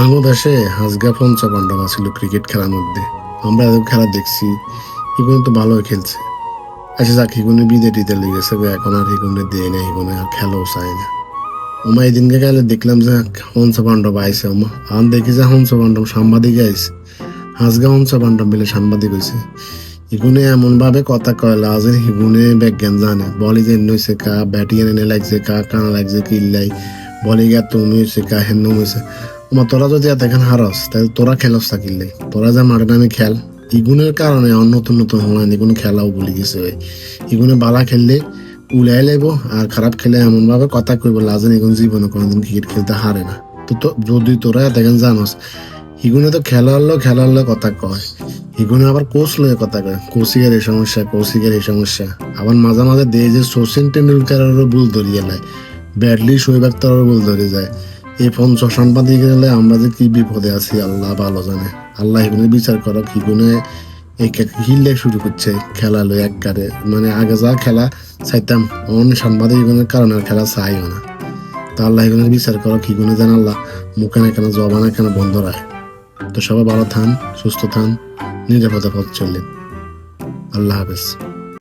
আমার দেশে হাজগা পঞ্চা পাণ্ডব ছিল ক্রিকেট খেলার মধ্যে। আমরা এত খেলা দেখছি, হিগুনে তো ভালোই খেলছে। আচ্ছা যাক হিগুনে বিদে টিতে লেগেছে এখন আর হিগুনে দেয় না হিগুনে আর খেলাও চায় না। ওমা এই দিনকে গেলে দেখলাম যে হংস পাণ্ডব আইসে ওমা। আমি দেখি যে হংস পাণ্ডব সাংবাদিক আইসে হাজগা হংস পাণ্ডব মিলে সাংবাদিক হয়েছে হিগুনে এমনভাবে কথা কয়লা যে হিগুনে বিজ্ঞান জানে। বলি যে নইছে কা, ব্যাটিং এনে লাগছে, কা, কানা লাগছে, কিল্লাই। বলি গা তুমি হয়েছে কা হেন্ন হয়েছে ওমা তোরা যদি এত এখন হারস, তাহলে তোরা খেলস থাকিলে তোরা যা মাঠে নামে খেল, ইগুনের কারণে আর নতুন নতুন হলাইন ইগুনে খেলাও ভুলে গেছে ওই। ইগুনে বালা খেললে উলাই লাইব, আর খারাপ খেলে এমন ভাবে কথা কইব লাজেন ইগুন জীবনে কোনোদিন ক্রিকেট খেলতে হারে না। তো যদি তোরা দেখেন জানোস, ইগুনে তো খেলা হলো খেলা হলো কথা কয়। ইগুনে আবার কোচ লয়ে কথা কয় কোচিকের এই সমস্যা কোচিকের এই সমস্যা। আবার মাঝে মাঝে দিয়ে যে সচিন টেন্ডুলকারেরও ভুল ধরিয়ে নেয় ব্যাডলি শৈব আক্তারেরও ভুল ধরে যায়। এই পঞ্চ সাংবাদিক গেলে আমরা যে কি বিপদে আছি, আল্লাহ ভালো জানে। আল্লাহ এগুলো বিচার করো, কি গুনে এই হিললে শুরু করছে খেলা লই একবারে মানে আগে যা খেলা চাইতাম অনেক সাংবাদিক এগুলোর কারণে আর খেলা চাইও না। তা আল্লাহ এগুলোর বিচার করো, কি গুনে জান আল্লাহ, মুখে না কেন, জবানা কেন বন্ধ রায়। তো সবাই ভালো থান, সুস্থ থান, নিরাপদে পথ চললেন। আল্লাহ হাফেজ।